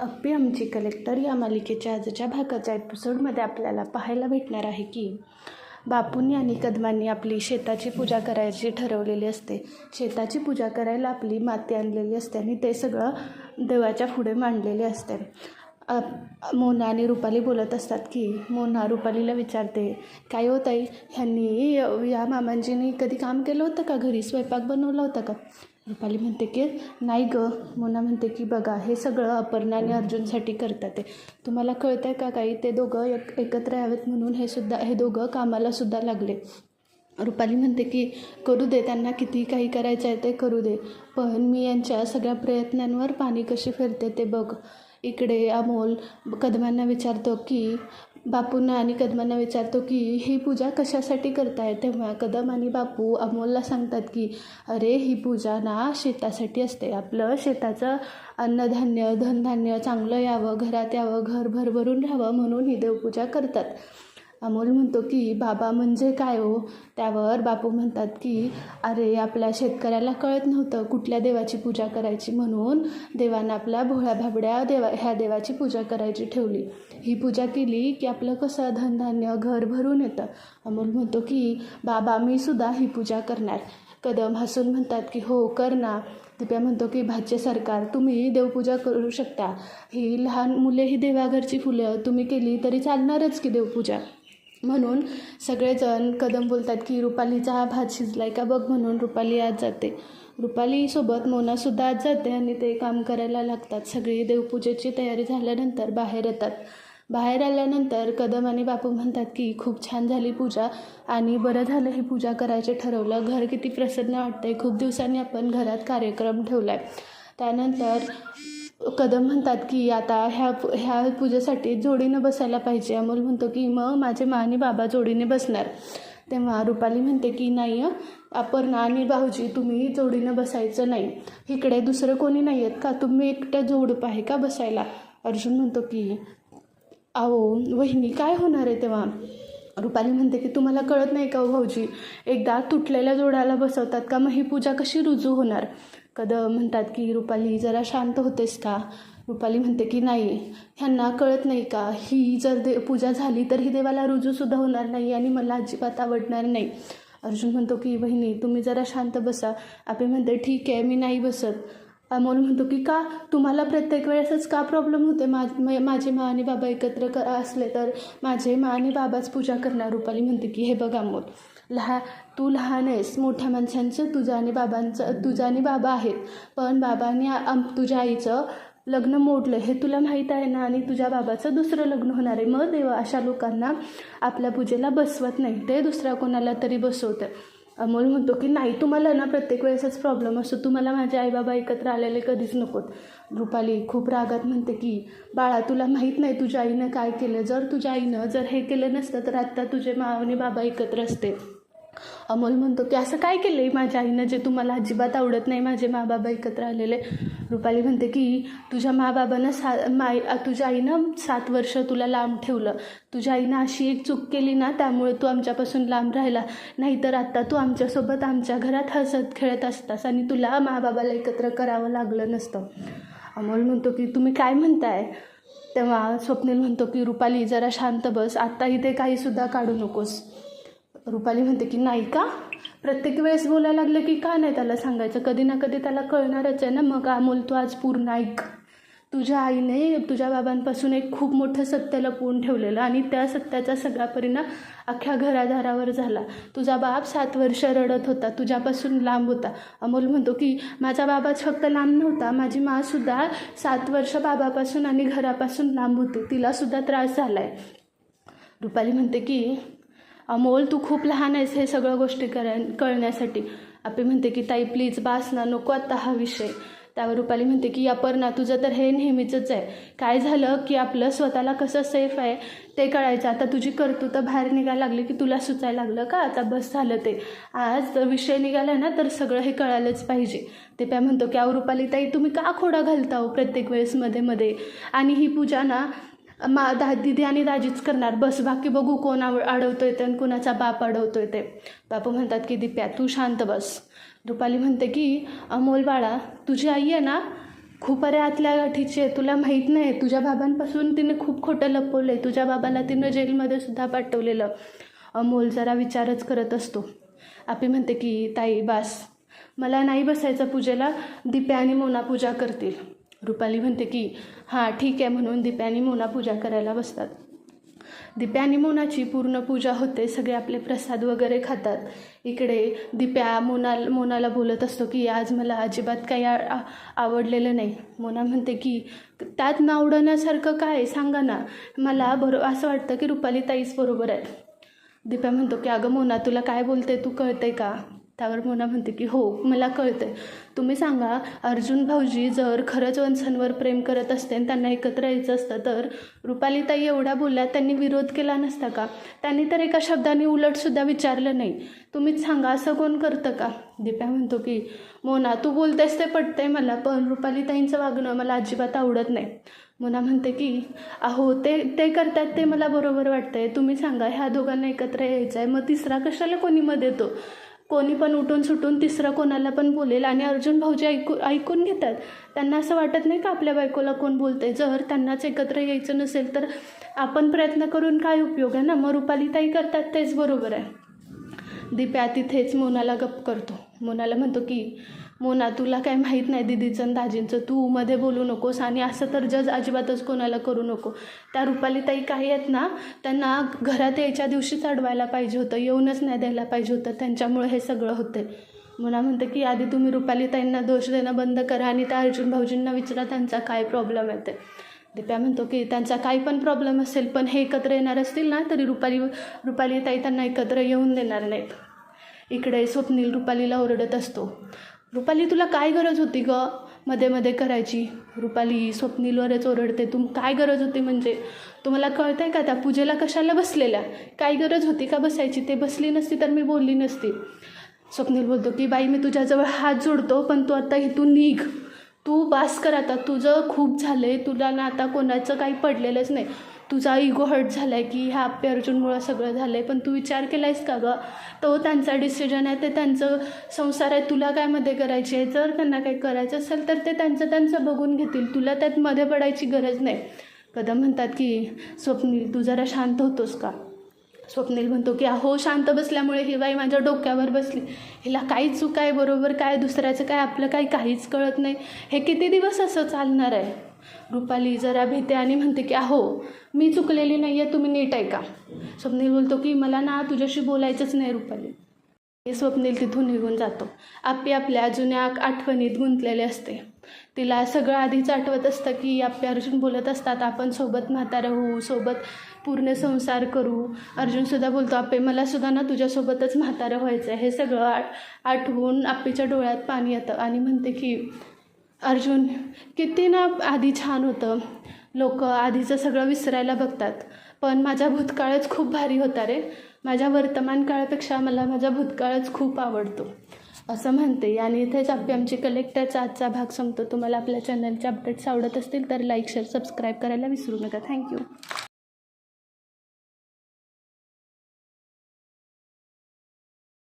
अप्पी आमची कलेक्टर या मालिकेच्या आजच्या भागाच्या एपिसोडमध्ये आपल्याला पाहायला भेटणार आहे की बापूंनी आणि कदमांनी आपली शेताची पूजा करायची ठरवलेली असते. शेताची पूजा करायला आपली माती आणलेली असते आणि ते सगळं देवाच्या पुढे मांडलेले असते. मोना आणि रुपाली बोलत असतात की मोना रुपालीला विचारते काय होत आहे ह्यांनी या मामांजींनी कधी काम केलं होतं का घरी? स्वयंपाक बनवला होता का? रुपाली म्हणते की नाही गं. मोना म्हणते की बघा हे सगळं अपर्णा आणि अर्जुनसाठी करतात ते. तुम्हाला कळतं आहे का काही? ते दोघं एक एकत्र यावेत म्हणून हे सुद्धा हे दोघं कामाला सुद्धा लागले. रुपाली म्हणते की करू दे त्यांना किती काही करायचं आहे ते करू दे. पण मी यांच्या सगळ्या प्रयत्नांवर पाणी कशी फिरते ते बघ. इकडे अमोल कदमांना विचारतो की बापूंना आणि कदमांना विचारतो की ही पूजा कशासाठी करताय? तेव्हा कदम आणि बापू अमोलला सांगतात की अरे ही पूजा ना शेतासाठी असते. आपलं शेताचं अन्नधान्य धनधान्य चांगलं यावं घरात यावं घर भरभरून राहावं म्हणून ही देवपूजा करतात. अमोल म्हणतो की बाबा म्हणजे काय हो? त्यावर बापू म्हणतात की अरे आपल्या शेतकऱ्याला कळत नव्हतं कुठल्या देवाची पूजा करायची म्हणून देवानं आपल्या भोळ्या भाबड्या देवा ह्या देवाची पूजा करायची ठेवली. ही पूजा केली की आपलं कसं धनधान्य घर भरून येतं. अमोल म्हणतो की बाबा मी सुद्धा ही पूजा करणार. कदम हसून म्हणतात की हो कर ना. दिप्या म्हणतो की भाज्य सरकार तुम्ही देवपूजा करू शकता. ही लहान मुले ही देवाघरची फुलं तुम्ही केली तरी चालणारच की देवपूजा. म्हणून सगळेजण कदम बोलतात की रुपालीचा हा भात शिजलाय का बघ म्हणून रुपाली आज जाते. रुपालीसोबत मोनासुद्धा आज जाते आणि ते काम करायला लागतात. सगळी देवपूजेची तयारी झाल्यानंतर बाहेर येतात. बाहेर आल्यानंतर कदम आणि बापू म्हणतात की खूप छान झाली पूजा आणि बरं झालं ही पूजा करायचे ठरवलं. घर किती प्रसन्न वाटतंय. खूप दिवसांनी आपण घरात कार्यक्रम ठेवला आहे त्यानंतर कदम म्हणतात की आता ह्या ह्या पूजेसाठी जोडीनं बसायला पाहिजे. अमोल म्हणतो की मग माझे मा आणि बाबा जोडीने बसणार. तेव्हा रुपाली म्हणते की नाही हं, अपर्णा आणि भाऊजी तुम्ही जोडीनं बसायचं नाही. इकडे दुसरं कोणी नाही आहेत का? तुम्ही एकटं जोडप आहे का बसायला? अर्जुन म्हणतो की अहो वहिनी काय होणार आहे तेव्हा? रुपाली म्हणते की तुम्हाला कळत नाही का हो भाऊजी? एकदा तुटलेल्या जोडाला बसवतात का? मग ही पूजा कशी रुजू होणार? कदम म्हणतात की रुपाली जरा शांत होतेस का? रुपाली म्हणते की नाही ह्यांना कळत नाही का? ही जर दे पूजा झाली तर ही देवाला रुजूसुद्धा होणार नाही आणि मला अजिबात आवडणार नाही. अर्जुन म्हणतो की बहिणी तुम्ही जरा शांत बसा. आपे म्हणते ठीक आहे मी नाही बसत. अमोल म्हणतो की का तुम्हाला प्रत्येक वेळेसच का प्रॉब्लेम होते? माझ माझे मा आणि बाबा एकत्र क असले तर माझे मा आणि बाबाच पूजा करणार रुपाली म्हणते की हे बघ अमोल लहा तू लहान आहेस मोठ्या माणसांचं तुझं आणि बाबांचं तुझं आणि बाबा आहेत पण बाबांनी तुझ्या आईचं लग्न मोडलं हे तुला माहीत आहे ना? आणि तुझ्या बाबाचं दुसरं लग्न होणार आहे. मग देव अशा लोकांना आपल्या पूजेला बसवत नाही. ते दुसऱ्या कोणाला तरी बसवतं. अमोल म्हणतो की नाही तुम्हाला ना प्रत्येक वेळेसच प्रॉब्लेम असतो. तुम्हाला माझे आईबाबा एकत्र आलेले कधीच नकोत. रुपाली खूप रागात म्हणते की बाळा तुला माहीत नाही तुझ्या आईनं काय केलं. जर तुझ्या आईनं जर हे केलं नसतं तर आत्ता तुझे मा आणि बाबा एकत्र असते. अमोल म्हणतो की असं काय केलं आहे माझ्या आईनं जे तुम्हाला अजिबात आवडत नाही? माझे माबाबा एकत्र आलेले रुपाली म्हणते की तुझ्या माबाबानं सा माई तुझ्या आईनं सात वर्ष तुला लांब ठेवलं. तुझ्या आईनं अशी एक चूक केली ना त्यामुळे तू आमच्यापासून लांब राहिला. नाहीतर आत्ता तू आमच्यासोबत आमच्या घरात हसत खेळत असतास आणि तुला माबाबाला एकत्र करावं लागलं नसतं. अमोल म्हणतो की तुम्ही काय म्हणताय? तेव्हा स्वप्नील म्हणतो की रुपाली जरा शांत बस. आत्ता इथे काहीसुद्धा काढू नकोस. रुपाली म्हणते की नाही का? प्रत्येक वेळेस बोलायला लागलं की का नाही त्याला सांगायचं? कधी ना कधी त्याला कळणारच आहे ना. मग अमोल तू आज पूर्ण ऐक. तुझ्या आईने तुझ्या बाबांपासून एक खूप मोठं सत्य लपवून ठेवलेलं आणि त्या सत्याचा सगळा परिणाम अख्ख्या घरादारावर झाला. तुझा बाप सात वर्ष रडत होता. तुझ्यापासून लांब होता. अमोल म्हणतो की माझा बाबाच फक्त लांब नव्हता. माझी मासुद्धा सात वर्ष बाबापासून आणि घरापासून लांब होती. तिलासुद्धा त्रास झाला आहे रुपाली म्हणते की अमोल तू खूप लहान आहेस हे सगळं गोष्टी करा कळण्यासाठी. आपी म्हणते की ताई प्लीज बास ना नको आत्ता हा विषय. त्यावर रुपाली म्हणते की अपर्णा तुझं तर हे नेहमीचंच आहे. काय झालं की आपलं स्वतःला कसं सेफ आहे ते कळायचं. आता तुझी कर्तृत्व बाहेर निघायला लागली की तुला सुचायला लागलं का? आता बस झालं ते. आज विषय निघाला ना तर सगळं हे कळायलाच पाहिजे. ते काय म्हणतो की अहो रुपाली ताई तुम्ही का खोडा घालता हो प्रत्येक वेळेस मध्ये मध्ये? आणि ही पूजा ना मा दा दिदी आणि दाजीच करणार. बस बाकी बघू कोण आव अडवतोय ते आणि कुणाचा बाप अडवतोय ते. बापू म्हणतात की दिप्या तू शांत बस. रुपाली म्हणते की अमोल बाळा तुझी आई आहे ना खूप अरे आतल्या गाठीची आहे तुला माहीत नाही तुझ्या बाबांपासून तिने खूप खोटं लपवलं आहे तुझ्या बाबाला तिनं जेलमध्ये सुद्धा पाठवलेलं. अमोल जरा विचारच करत असतो. आपी म्हणते की ताई बास. मला नाही बसायचं पूजेला. दिप्या आणि मोना पूजा करतील. रुपाली म्हणते की हां ठीक आहे म्हणून दिप्या आणि मोना पूजा करायला बसतात. दिप्या आणि मोनाची पूर्ण पूजा होते सगळे आपले प्रसाद वगैरे खातात. इकडे दिप्या मोना मोनाला बोलत असतो की आज मला अजिबात काही आवडलेलं नाही. मोना म्हणते की त्यात नावडण्यासारखं काय? सांगा ना. मला बरो असं वाटतं की रुपाली ताईच बरोबर आहे दिप्या म्हणतो की अगं मोना तुला काय बोलते? तू कळते का? त्यावर मोना म्हणते की हो मला कळते तुम्ही सांगा अर्जुन भाऊजी जर खरंच वंशांवर प्रेम करत असते आणि त्यांना एकत्र यायचं असतं तर रुपालीताई एवढ्या बोलल्या त्यांनी विरोध केला नसता का? त्यांनी तर एका शब्दाने उलटसुद्धा विचारलं नाही. तुम्हीच सांगा असं कोण करतं का? दीप्या म्हणतो की मोना तू बोलतेस ते पटते मला पण रुपालीताईंचं वागणं मला अजिबात आवडत नाही. मोना म्हणते की अहो ते ते करतात ते मला बरोबर वाटतंय. तुम्ही सांगा ह्या दोघांना एकत्र यायचं आहे मग तिसरा कशाला कोणी मध्ये येतो कोणी पण उठून सुटून तिसरं कोणाला पण बोलेल आणि अर्जुन भाऊजी ऐकू ऐकून घेतात. त्यांना असं वाटत नाही का आपल्या बायकोला कोण बोलतंय? जर त्यांनाच एकत्र यायचं नसेल तर आपण प्रयत्न करून काय उपयोग आहे ना? मग रुपालीताई करतात तेच बरोबर आहे. दिप्या तिथेच मोनाला गप करतो. मोनाला म्हणतो की मोना तुला काय माहीत नाही दिदीचं आणि दाजींचं? तू मध्ये बोलू नकोस आणि असं तर जज अजिबातच कोणाला करू नको. त्या रुपालीताई काही आहेत ना त्यांना घरात यायच्या दिवशीच अडवायला पाहिजे होतं येऊनच नाही द्यायला पाहिजे होतं. त्यांच्यामुळे हे सगळं होतं मोना म्हणते की आधी तुम्ही रुपालीताईंना दोष देणं बंद करा आणि त्या अर्जुन भाऊजींना विचारा त्यांचा काय प्रॉब्लेम आहे ते. दिप्या म्हणतो की त्यांचा काही पण प्रॉब्लेम असेल पण हे एकत्र येणार असतील ना तरी रुपाली रुपालीताई त्यांना एकत्र येऊन देणार नाहीत. इकडे स्वप्नील रुपालीला ओरडत असतो. रुपाली तुला काय गरज होती ग मध्ये मध्ये करायची? रुपाली स्वप्नीलवरच ओरडते. तुम काय गरज होती म्हणजे? तुम्हाला कळतं आहे का त्या पूजेला कशाला बसलेल्या? काय गरज होती का बसायची? ते बसली नसती तर मी बोलली नसती. स्वप्नील बोलतो की बाई मी तुझ्याजवळ हात जोडतो पण तू आता इथून निघ. तू बास कर आता. तुझं खूप झालं आहे तुला ना आता कोणाचं काही पडलेलंच नाही. तुझा इगो हर्ट झाला आहे की ह्या आप्पे अर्जुनमुळं सगळं झालं आहे पण तू विचार केला आहेस का गं? तो त्यांचा डिसिजन आहे ते त्यांचं संसार आहे तुला काय मध्ये करायची आहे? जर त्यांना काही करायचं असेल तर ते त्यांचं त्यांचं बघून घेतील. तुला त्यात मध्ये पडायची गरज नाही. कदम म्हणतात की स्वप्नील तू जरा शांत होतोस का? स्वप्नील म्हणतो की अहो शांत बसल्यामुळे ही बाई माझ्या डोक्यावर बसली. हिला काहीच चूक आहे बरोबर काय दुसऱ्याचं काय आपलं काय काहीच कळत नाही. हे किती दिवस असं चालणार आहे? रुपाली जरा भीते आणि म्हणते की अहो मी चुकलेली नाही आहे तुम्ही नीट आहे का स्वप्नील बोलतो की मला ना तुझ्याशी बोलायचंच नाही रुपाली. हे स्वप्नील तिथून निघून जातो. आपी आपल्या जुन्या आठवणीत गुंतलेले असते. तिला सगळं आधीच आठवत असतं की आपले अर्जुन बोलत असतात आपण सोबत म्हातारं होऊ सोबत पूर्ण संसार करू. अर्जुनसुद्धा बोलतो आपे मला सुद्धा ना तुझ्यासोबतच म्हातारं व्हायचं आहे हे सगळं आ आठवून आप्पीच्या डोळ्यात पाणी येतं आणि म्हणते की अर्जुन किती ना आधी छान होतं. लोक आधीचं सगळं विसरायला बघतात. पण माझा भूतकाळच खूप भारी होता रे. माझ्या वर्तमान काळापेक्षा मला माझा भूतकाळच खूप आवडतो. असं म्हणते. आणि इथेच आपली आमची कलेक्टरचा आजचा भाग संपतो. तुम्हाला आपल्या चॅनलचे अपडेट्स आवडत असतील तर लाईक शेअर सबस्क्राईब करायला विसरू नका. थँक्यू